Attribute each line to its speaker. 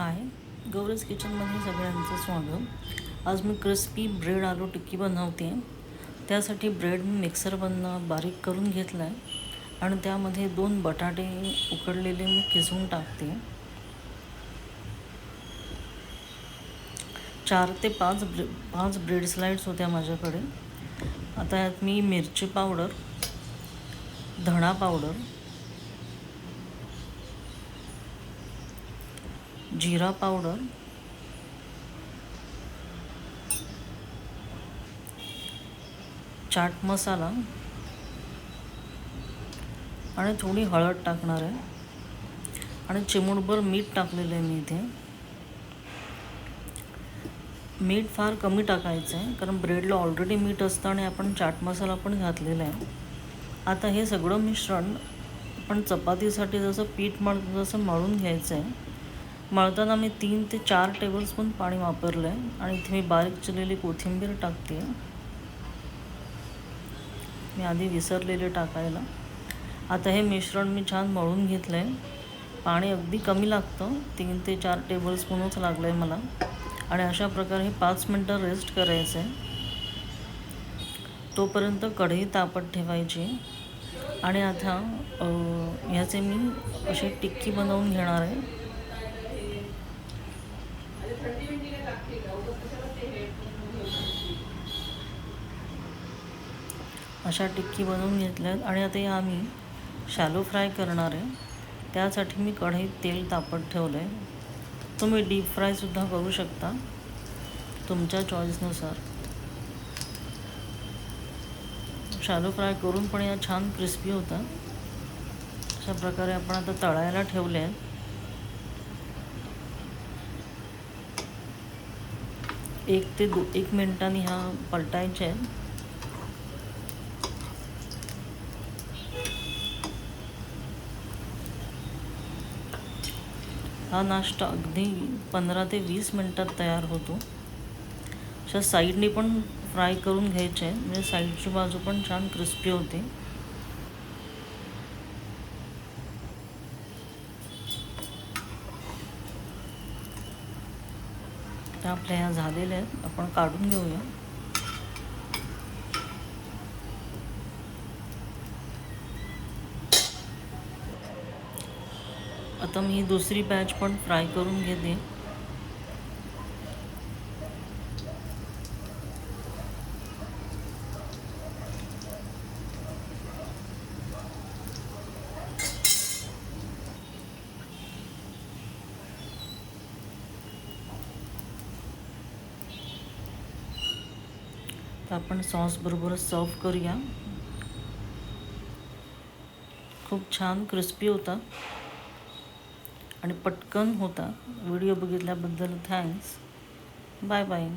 Speaker 1: हाय गौरज किचनमध्ये सगळ्यांचं स्वागत. आज मी क्रिस्पी ब्रेड आलू टिक्की बनवते. त्यासाठी ब्रेड मी मिक्सरमधनं बारीक करून घेतला आहे आणि त्यामध्ये दोन बटाटे उकडलेले मी किसून टाकते. चार ते पाच ब्रे पाच ब्रेड स्लाइड्स होत्या माझ्याकडे. आता यात मी मिरची पावडर धणा पावडर जिरा पावडर चाट मसाला आणि थोडी हळद टाकणार आहे. आणि चिमूटभर मीठ टाकलेलं आहे मी इथे. मीठ फार कमी टाकायचं आहे कारण ब्रेडला ऑलरेडी मीठ असतं आणि आपण चाट मसाला पण घातलेला आहे. आता हे सगळं मिश्रण आपण चपातीसाठी जसं पीठ मळ जसं मळून घ्यायचं आहे मळताना मी तीन ते चार टेबलस्पून पाणी वापरलं आहे आणि इथे मी बारीक चिरलेली कोथिंबीर टाकते मी आधी विसरलेले टाकायला. आता हे मिश्रण मी छान मळून घेतलं आहे पाणी अगदी कमी लागतं. तीन ते चार टेबलस्पूनच लागलं आहे मला. आणि अशा प्रकारे हे पाच मिनटं रेस्ट करायचं आहे तोपर्यंत कढई तापत ठेवायची. आणि आता ह्याचे मी अशी टिक्की बनवून घेणार आहे. अशा टिक्की बनवून घेतल्यात आणि आता या आम्ही शॅलो फ्राय करणार आहे. त्यासाठी मी कढईत तेल तापत ठेवलं आहे तुम्ही डीप फ्रायसुद्धा करू शकता तुमच्या चॉईसनुसार. शॅलो फ्राय करून पण या छान क्रिस्पी होतात अशा प्रकारे आपण आता तळायला ठेवले आहेत एक ते दो एक मिनटांनी ह्या पलटायच्या आहेत हा नाश्ता अगदी पंधरा ते वीस मिनटात तयार होतो. अशा साईडने पण फ्राय करून घ्यायचे आहे म्हणजे साईडची बाजू पण छान क्रिस्पी होते. आपल्या ह्या झालेल्या आहेत. आपण काढून घेऊया. आता मी दुसरी बॅच पण फ्राय करून घेते. तर आपण सॉसबरोबरच सर्व करूया. खूप छान क्रिस्पी होता. आणि पटकन होता. व्हिडिओ बघितल्याबद्दल थँक्स बाय बाय